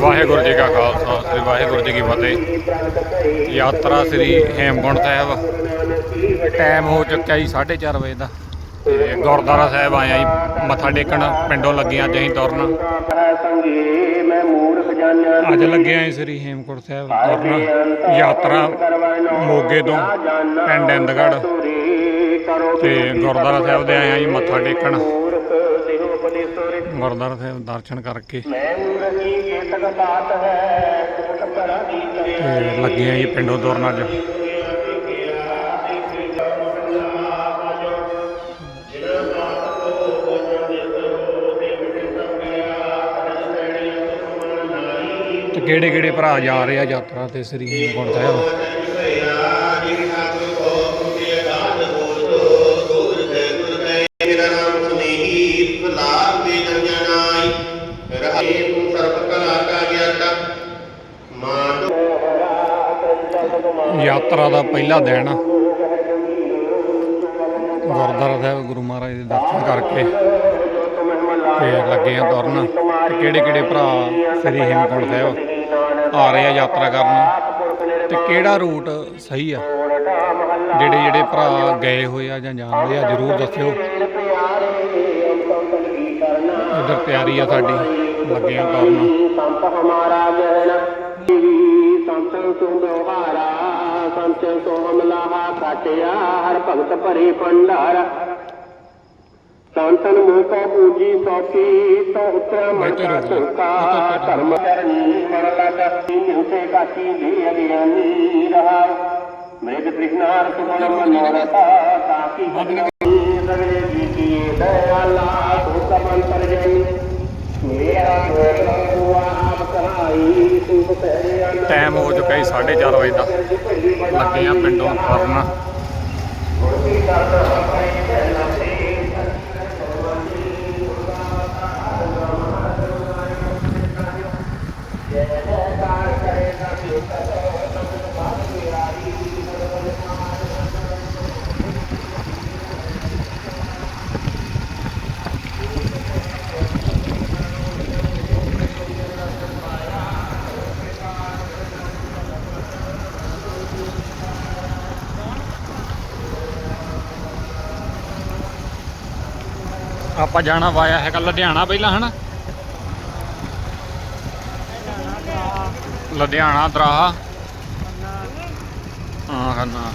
ਵਾਹਿਗੁਰੂ ਜੀ ਕਾ ਖਾਲਸਾ, ਸ੍ਰੀ ਵਾਹਿਗੁਰੂ ਜੀ ਕੀ ਫਤਿਹ। ਯਾਤਰਾ ਸ੍ਰੀ ਹੇਮਕੁੰਟ ਸਾਹਿਬ। ਟਾਈਮ ਹੋ ਚੁੱਕਿਆ ਜੀ 4:30 ਵਜੇ ਦਾ। ਤੇ ਗੁਰਦੁਆਰਾ ਸਾਹਿਬ ਆਇਆ ਜੀ, ਮੱਥਾ ਟੇਕਣ, ਪਿੰਡੋਂ ਲੱਗੀਆਂ ਅੱਜ ਅਸੀਂ ਤੁਰਨ। ਅੱਜ ਲੱਗੇ ਆਂ ਸ੍ਰੀ ਹੇਮਕੁੰਟ ਸਾਹਿਬ ਤੁਰਨ। ਯਾਤਰਾ ਮੋਗੇ ਤੋਂ ਪਿੰਡ ਇੰਦਗੜ੍ਹ ਤੇ ਗੁਰਦੁਆਰਾ ਸਾਹਿਬ ਦੇ ਆਏ ਆ ਜੀ ਮੱਥਾ ਟੇਕਣ। ਮੂਰਖ ਸਾਹਿਬ ਦਰਸ਼ਨ ਕਰਕੇ। ਮੈਂ ਤੇ ਲੱਗੇ ਆਂ ਜੀ ਪਿੰਡੋਂ ਤੁਰਨ ਅੱਜ। ਕਿਹੜੇ ਕਿਹੜੇ ਭਰਾ ਜਾ ਰਹੇ ਆ ਯਾਤਰਾ ਤੇ ਸ੍ਰੀ ਹੇਮਕੁੰਟ ਸਾਹਿਬ? ਯਾਤਰਾ ਦਾ ਪਹਿਲਾ ਦਿਨ। ਗੁਰਦੁਆਰਾ ਸਾਹਿਬ ਗੁਰੂ ਮਹਾਰਾਜ ਦੇ ਦਰਸ਼ਨ ਕਰਕੇ ਤੇ ਲੱਗੇ ਆ ਤੁਰਨ। ਤੇ ਕਿਹੜੇ ਕਿਹੜੇ ਭਰਾ ਸ੍ਰੀ ਹੇਮਕੁੰਟ ਸਾਹਿਬ ਆ ਰਹੇ ਆ ਯਾਤਰਾ ਕਰਨ? ਤੇ ਕਿਹੜਾ ਰੂਟ ਸਹੀ ਆ? ਜਿਹੜੇ ਜਿਹੜੇ ਭਰਾ ਗਏ ਹੋਏ ਆ ਜਾਂ ਜਾਣਦੇ ਆ, ਜਰੂਰ ਦੱਸਿਓ। ਇਧਰ ਤਿਆਰੀ ਆ ਸਾਡੀ, ਲੱਗੇ ਆ ਤੁਰਨ। ਸੰਤ ਹਮਾਰਾ ਗਹਿਣਾ ਸੰਤਨ ਤੁਮ ਵਿਵਹਾਰਾ ਸੰਤਨ ਤੋਂ ਹਮਲਾਹਾ ਕਾਟਿਆ ਹਰ ਭਗਤ ਭਰੇ ਭੰਡਾਰਾ। ਸੰਤਨ ਮੋਕਾ ਪੂਜੀ ਸੋਤੀ ਤੋ ਉਤਰ ਮਨ ਬੈਠੇ ਕਾ ਰਹੋ। ਸੰਕਾ ਧਰਮ ਕਰਨੀ ਮਨ ਲਗਾ ਉਸੇ ਕਾਟੀ ਦੇ ਅਗਿਆਨੀ ਰਹਾ। ਮ੍ਰਿਗ ਤ੍ਰਿਸ਼ਨਾਰ ਸੁਮਨ ਮਨੋਰਥਾ ਤਾਕੀ ਸਗਲੇ ਜੀਤੀ ਦਇਆਲਾ ਤੂੰ ਕਮਨ ਪਰਜਨ ਮੇਰਾ ਗੋਰ ਆਪ ਪਹਿਰਿਆ ਟਾਈਮ ਹੋ ਚੁੱਕਾ ਜੀ 4:30 ਵਜੇ ਦਾ। ਲੱਗੇ ਆ ਪਿੰਡੋਂ ਤੁਰਨ ਆਪਾਂ ਜਾਣਾ ਵਾਇਆ ਹੈਗਾ ਲੁਧਿਆਣਾ ਪਹਿਲਾਂ ਹਨਾ? ਲੁਧਿਆਣਾ ਦਰਾਹਾ। ਹਾਂ ਖੰਨਾ